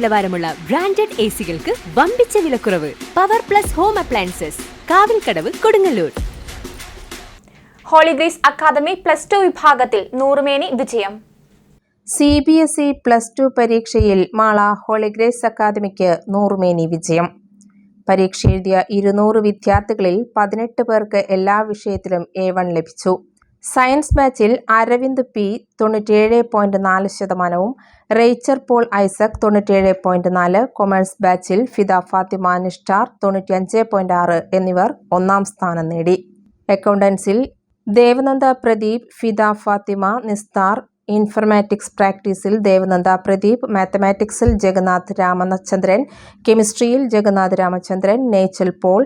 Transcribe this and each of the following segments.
നിലവാരമുള്ള branded A സികൾക്ക് വമ്പിച്ച വിലക്കുറവ് power plus home appliances Kavilkadavu Kodungallur. Holy Grace academy plus two വിഭാഗത്തിൽ നൂറുമേനി വിജയം. C B S E plus two പരീക്ഷയിൽ മാള ഹോളിഗ്രേസ് അക്കാദമിക്ക് നൂറുമേനി വിജയം. പരീക്ഷ എഴുതിയ ഇരുന്നൂറ് വിദ്യാർത്ഥികളിൽ പതിനെട്ട് പേർക്ക് എല്ലാ വിഷയത്തിലും എ വൺ ലഭിച്ചു. സയൻസ് ബാച്ചിൽ അരവിന്ദ് പി തൊണ്ണൂറ്റിയേഴ് പോയിന്റ് നാല് ശതമാനവും റേച്ചർ പോൾ ഐസക് തൊണ്ണൂറ്റിയേഴ് പോയിന്റ് നാല് കൊമേഴ്സ് ബാച്ചിൽ ഫിദ ഫാത്തിമ നിഷ്ടാർ തൊണ്ണൂറ്റിയഞ്ച് പോയിന്റ് ആറ് എന്നിവർ ഒന്നാം സ്ഥാനം നേടി. അക്കൗണ്ടൻസിൽ ദേവനന്ദ പ്രദീപ് ഫിദ ഫാത്തിമ നിസ്താർ ഇൻഫർമാറ്റിക്സ് പ്രാക്ടീസിൽ ദേവനന്ദ പ്രദീപ് മാത്തമാറ്റിക്സിൽ Jagannath Ramachandran കെമിസ്ട്രിയിൽ Jagannath Ramachandran Rachel Paul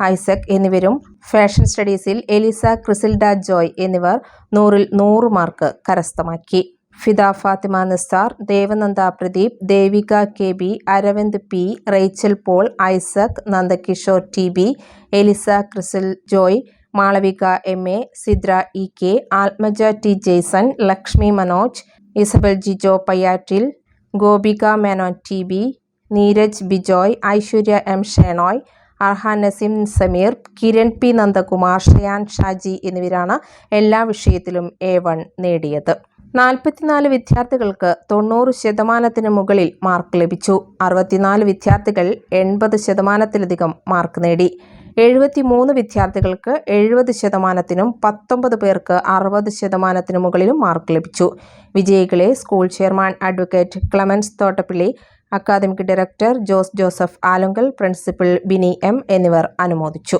Isaac എന്നിവരും ഫാഷൻ സ്റ്റഡീസിൽ എലിസ ക്രിസിൽഡ ജോയ് എന്നിവർ നൂറിൽ നൂറ് മാർക്ക് കരസ്ഥമാക്കി. Fida Fathima Nissar Devananda Pradeep Devika K B Aravind P Rachel Paul Isaac Nandakishore T B Elisa Crisil Joy Malavika M A Sidra E K Athmaja T Jaison Lakshmi Manoj Isabel Jijo Payyattil Gopika Menon T B Neeraj Bijoy Aishwarya M Shenoy Arhan Naseem Sameer Kiran P Nandakumar Shayan Shaji എന്നിവരാണ് എല്ലാ വിഷയത്തിലും A one നേടിയത്. നാൽപ്പത്തിനാല് വിദ്യാർത്ഥികൾക്ക് തൊണ്ണൂറ് ശതമാനത്തിന് മുകളിൽ mark ലഭിച്ചു. അറുപത്തിനാല് വിദ്യാർത്ഥികൾ എൺപത് ശതമാനത്തിലധികം മാർക്ക് നേടി. എഴുപത്തിമൂന്ന് വിദ്യാർത്ഥികൾക്ക് എഴുപത് ശതമാനത്തിനും പത്തൊമ്പത് പേർക്ക് അറുപത് ശതമാനത്തിനു മുകളിലും മാർക്ക് ലഭിച്ചു. വിജയികളെ school chairman advocate Clemence Thottappilly academic director Jose Joseph Alunkal principal Bini M എന്നിവർ അനുമോദിച്ചു.